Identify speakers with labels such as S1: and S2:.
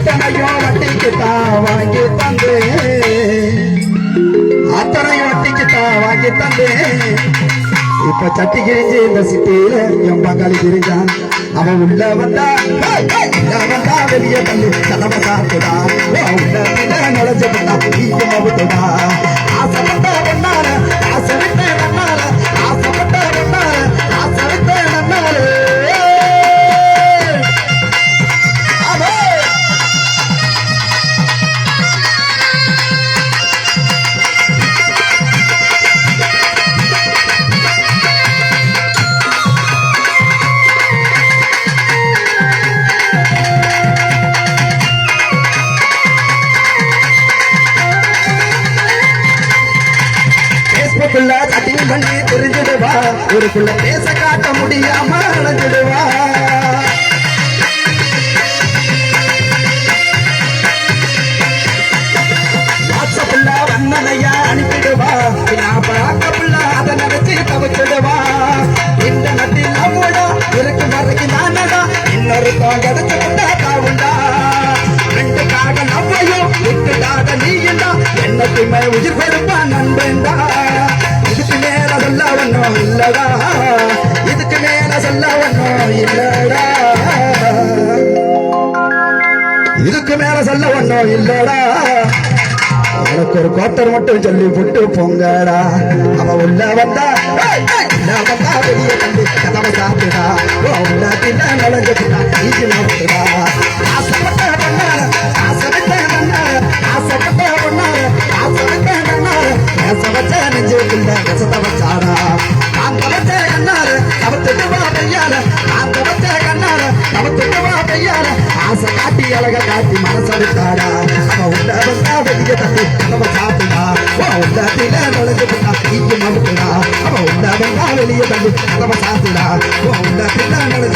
S1: அத்தனையும் வட்டிக்கு தான் வாங்கி தந்து அத்தனையும் வட்டிக்கு தான் வாங்கி தந்து இப்ப சட்டி கிழிஞ்சு இந்த சிட்டியில என் பங்காளி கிழிஞ்சான் அவன் உள்ள வந்தா வந்தா வெளியே தள்ளி தலைமை சாப்பிட்டா உள்ள பின்ன நுழைஞ்சு பண்ணா ஈக்கு மவுத்துடா பேஸ்புக்குள்ள சட்டிங் பண்ணி தெரிஞ்சிடுவா. ஊருக்குள்ள பேச காட்ட முடியாம அடைஞ்சிடுவா வாட்ஸ்அப்புள்ள வண்ணனையா அனுப்பிடுவா. நான் பார்க்கப்புள்ள அதை நினைச்சு தவிச்சிடுவா. இந்த நட்டில் நம்மோட இருக்கு வரைக்கும் நானடா இன்னொரு கிடைச்சு விட்டா தாவுண்டா ரெண்டு காக நம்மையும் விட்டுடாத உயிர் கொடுப்பா இல்லடா. இதுக்கு மேல சொல்ல ஒன்னும் இல்லடா. இதுக்கு மேல சொல்ல ஒன்னும் இல்லடா. எனக்கு ஒரு கோட்டர் மட்டும் சொல்லி புட்டு பொங்கடா. அவ உள்ள வந்தா வந்தா வெளியே கண்டு கதவை சாப்பிடா உள்ள பின்ன நுழைஞ்சுடா வெளியே தள்ளி நம்ம சாப்பிடா உள்ள பின்ன நுழைஞ்சு விட்டா நீங்க மவுட்டுடா அவ வெளியே தள்ளி நம்ம சாப்பிடா உள்ள பின்ன நுழைஞ்சு